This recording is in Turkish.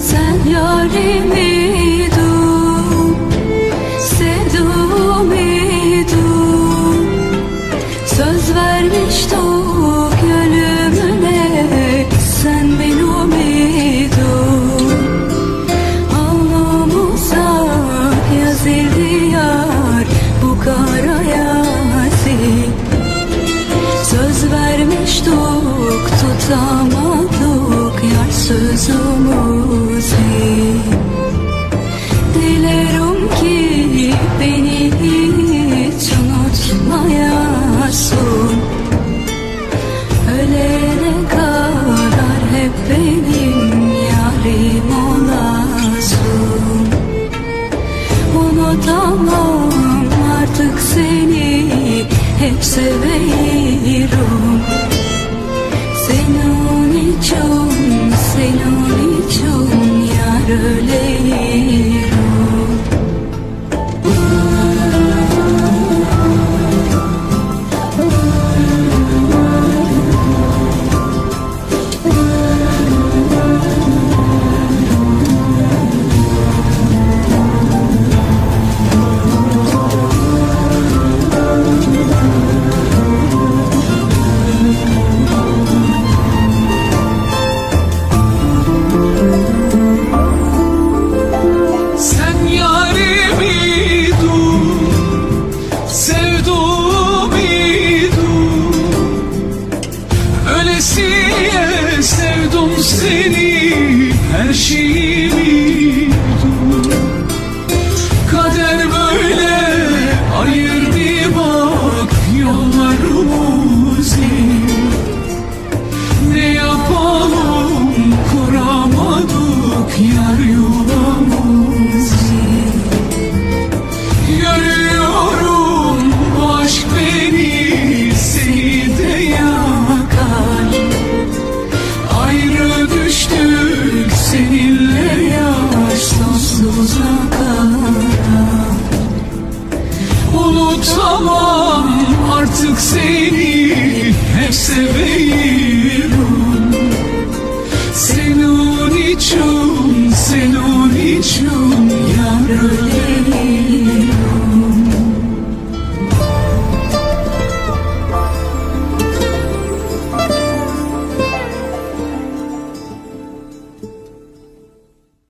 Sen yarimi dur, sevdumi dur Söz vermiş dur Susamadık yar sözümüzü Dilerim ki beni hiç unutmayasın. Ölene kadar hep benim yarim olasın. Unutamam artık seni hep seviyorum için, senin için yar öleyim seni Senin için, senin için yarım